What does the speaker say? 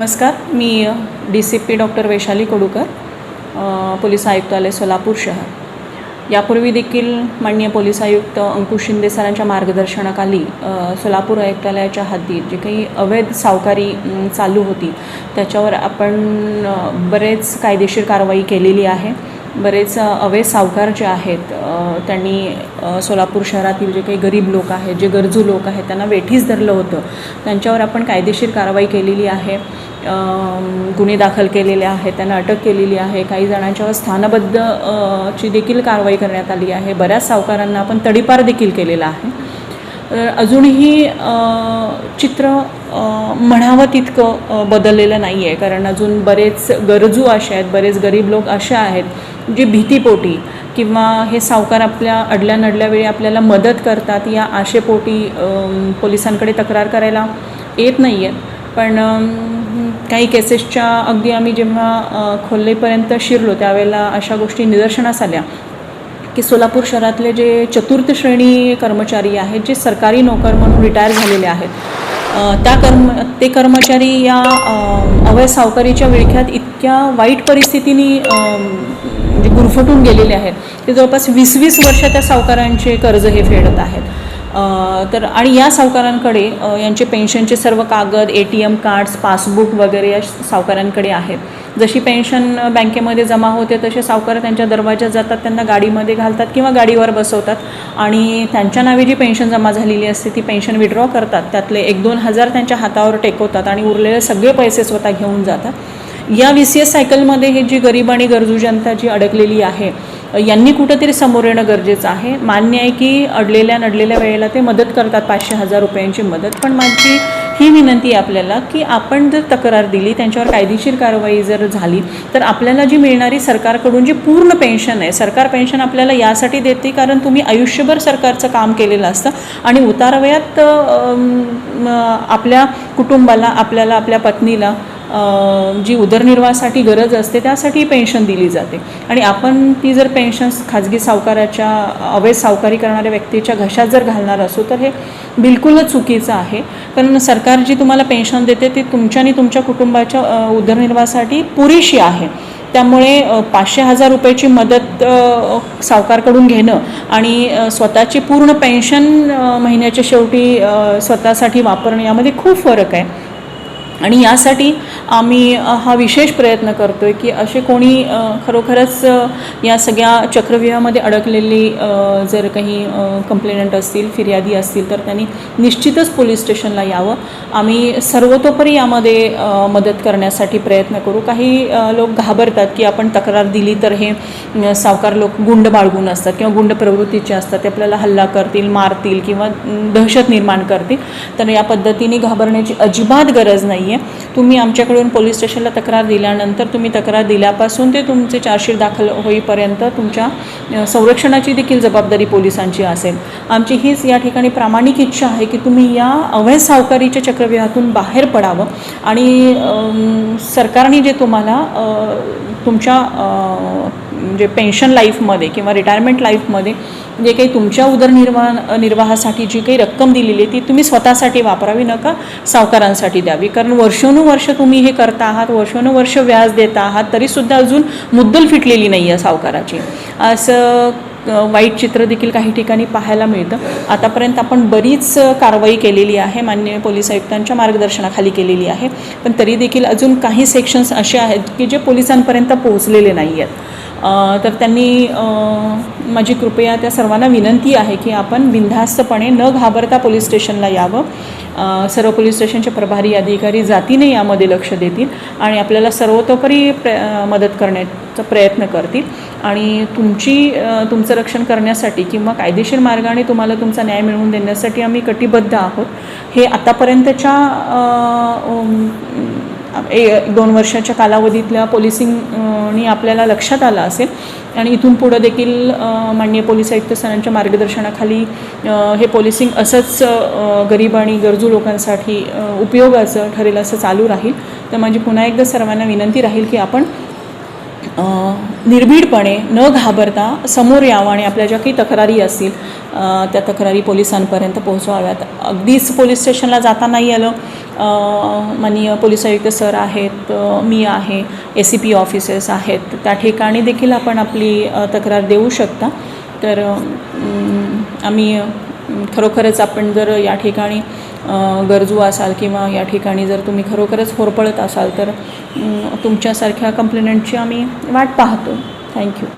नमस्कार मी D C P doctor Vaishali Kodukar police आयुक्तालय सोलापूर शहर. यापूर्वी देखील माननीय पोलीस आयुक्त अंकुश शिंदे सरांच्या मार्गदर्शनाखाली सोलापूर आयुक्तालयाच्या हद्दीत जे काही अवैध सावकारी चालू होती त्याच्यावर आपण बरेच कायदेशीर कारवाई केलेली आहे. बरेच अवैध सावकार जे आहेत त्यांनी सोलापूर शहरातील जे काही गरीब लोक आहेत जे गरजू लोक आहेत त्यांना वेठीस धरलं होतं. त्यांच्यावर आपण कायदेशीर कारवाई केलेली आहे. गुन्हे दाखल केलेले आहेत त्यांना अटक केलेली आहे. काही जणांच्यावर स्थानबद्ध ची देखील कारवाई करण्यात आली आहे. बऱ्याच सावकारांना आपण तडीपार देखील केलेला आहे. तर अजूनही चित्र म्हणावं तितकं बदललेलं नाही आहे कारण अजून बरेच गरजू असे आहेत बरेच गरीब लोक असे आहेत जे भीतीपोटी किंवा हे सावकार आपल्या अडल्या नडल्यावेळी आपल्याला मदत करतात या आशेपोटी पोलिसांकडे तक्रार करायला येत नाही आहेत पण काही केसेसच्या अगदी आम्ही जेव्हा खोल्लेपर्यंत शिरलो त्यावेळेला अशा गोष्टी निदर्शनास आल्या. की सोलापूर शहरातले जे चतुर्थ श्रेणी कर्मचारी आहेत जे सरकारी नोकर म्हणून रिटायर झालेले आहेत त्या कर्म ते कर्मचारी या अवय सावकारीच्या विळख्यात इतक्या वाईट परिस्थितीने म्हणजे गुरफटून गेलेले आहेत ते जवळपास वीस वीस वर्ष त्या सावकारांचे कर्ज हे फेडत आहेत. तर आणि या सावकारांकडे यांचे पेन्शनचे सर्व कागद A T M cards passbook वगैरे या सावकारांकडे आहेत. जशी पेन्शन बँकेमध्ये जमा होते तसे सावकार त्यांच्या दरवाज्यात जातात त्यांना गाडीमध्ये घालतात किंवा गाडीवर बसवतात. आणि त्यांच्या नावे जी पेन्शन जमा झालेली असते ती पेन्शन विड्रॉ करतात. त्यातले एक दोन हजार त्यांच्या हातावर टेकवतात आणि उरलेले सगळे पैसे स्वतः घेऊन जातात. या व्ही सी एस सायकलमध्ये हे जी गरीब आणि गरजू जनता जी अडकलेली आहे यांनी कुठंतरी समोर येणं गरजेचं आहे. मान्य आहे की अडलेल्या नडलेल्या वेळेला ते मदत करतात पाचशे हजार रुपयांची मदत. पण माझी ही विनंती आहे आपल्याला की आपण जर तक्रार दिली त्यांच्यावर कायदेशीर कारवाई जर झाली तर आपल्याला जी मिळणारी सरकारकडून जी पूर्ण पेन्शन आहे सरकार पेन्शन आपल्याला यासाठी देते कारण तुम्ही आयुष्यभर सरकारचं काम केलेलं असतं आणि उतारवयात आपल्या कुटुंबाला आपल्याला आपल्या पत्नीला जी उदरनिर्वाहासाठी गरज असते त्यासाठी पेन्शन दिली जाते. आणि आपण ती जर पेन्शन खाजगी सावकाराच्या अवैध सावकारी करणाऱ्या व्यक्तीच्या घशात जर घालणार असू तर हे बिलकुलच चुकीचं आहे. कारण सरकार जी तुम्हाला पेन्शन देते ती तुमच्या आणि तुमच्या कुटुंबाच्या उदरनिर्वाहासाठी पुरेशी आहे. त्यामुळे पाचशे हजार रुपयाची मदत सावकारकडून घेणं आणि स्वतःची पूर्ण पेन्शन महिन्याच्या शेवटी स्वतःसाठी वापरणं यामध्ये खूप फरक आहे. आणि यासाठी आम्ही हा विशेष प्रयत्न करतो आहे की असे कोणी खरोखरच या सगळ्या चक्रव्यूहामध्ये अडकलेली जर काही कंप्लेनंट असतील फिर्यादी असतील तर त्यांनी निश्चितच पोलीस स्टेशनला यावं. आम्ही सर्वतोपरी यामध्ये मदत करण्यासाठी प्रयत्न करू. काही लोक घाबरतात की आपण तक्रार दिली तर हे सावकार लोक गुंड बाळगून असतात किंवा गुंड प्रवृत्तीचे असतात. ते आपल्याला हल्ला करतील मारतील किंवा दहशत निर्माण करतील. तर या पद्धतीने घाबरण्याची अजिबात गरज नाही आहे तुम्ही आमच्याकडून पोलीस स्टेशनला तक्रार दिल्यानंतर तुम्ही तक्रार दिल्यापासून ते तुमचे चार्जशीट दाखल होईपर्यंत तुमच्या संरक्षणाची देखील जबाबदारी पोलिसांची असेल. आमची हीच या ठिकाणी प्रामाणिक इच्छा आहे की तुम्ही या अवैध सावकारीच्या चक्रव्यूहातून बाहेर पडावं आणि सरकारने जे तुम्हाला तुमच्या म्हणजे पेन्शन लाईफमध्ये किंवा रिटायरमेंट लाईफमध्ये जे काही तुमच्या उदरनिर्वाह निर्वाहासाठी जी काही रक्कम दिलेली आहे ती तुम्ही स्वतःसाठी वापरावी नका सावकारांसाठी द्यावी. कारण वर्षानुवर्ष तुम्ही हे करता आहात वर्षानुवर्ष व्याज देता आहात तरीसुद्धा अजून मुद्दल फिटलेली नाही आहे सावकाराची. असं वाईट चित्र देखील काही ठिकाणी पाहायला मिळतं. आतापर्यंत आपण बरीच कारवाई केलेली आहे मान्य पोलीस आयुक्तांच्या मार्गदर्शनाखाली केलेली आहे. पण तरी देखील अजून काही सेक्शन्स असे आहेत की जे पोलिसांपर्यंत पोहोचलेले नाही आहेत तर त्यांनी माझी कृपया त्या सर्वांना विनंती आहे की आपण बिनधास्तपणे न घाबरता पोलीस स्टेशनला यावं. सर्व पोलीस स्टेशनचे प्रभारी अधिकारी जातीने यामध्ये लक्ष देतील आणि आपल्याला सर्वतोपरी प्र मदत करण्याचा प्रयत्न करतील. आणि तुमची तुमचं रक्षण करण्यासाठी किंवा कायदेशीर मार्गाने तुम्हाला तुमचा न्याय मिळवून देण्यासाठी आम्ही कटिबद्ध आहोत. हे आतापर्यंतच्या ए दोन वर्षाच्या कालावधीतल्या पोलिसिंगनी आपल्याला लक्षात आलं असेल. आणि इथून पुढं देखील माननीय पोलीस आयुक्त सरांच्या मार्गदर्शनाखाली हे पोलिसिंग असंच गरीब आणि गरजू लोकांसाठी उपयोगाचं ठरेल असं चालू राहील. तर माझी पुन्हा एकदा सर्वांना विनंती राहील की आपण निर्भीडपणे न घाबरता समोर यावं आणि आपल्या ज्या काही तक्रारी असतील त्या तक्रारी पोलिसांपर्यंत पोहोचवाव्यात. अगदीच पोलीस स्टेशनला जाता नाही आलं माननीय पोलीस आयुक्त सर आहेत मी आहे ए सी पी ऑफिसेस आहेत. त्या ठिकाणी देखील आपण आपली तक्रार देऊ शकता. तर आम्ही खरोखरच आपण जर या ठिकाणी गरजू असाल किंवा या ठिकाणी जर तुम्ही खरोखरच होरपळत असाल तर तुमच्यासारख्या कंप्लेनंटची आम्ही वाट पाहतो. थँक्यू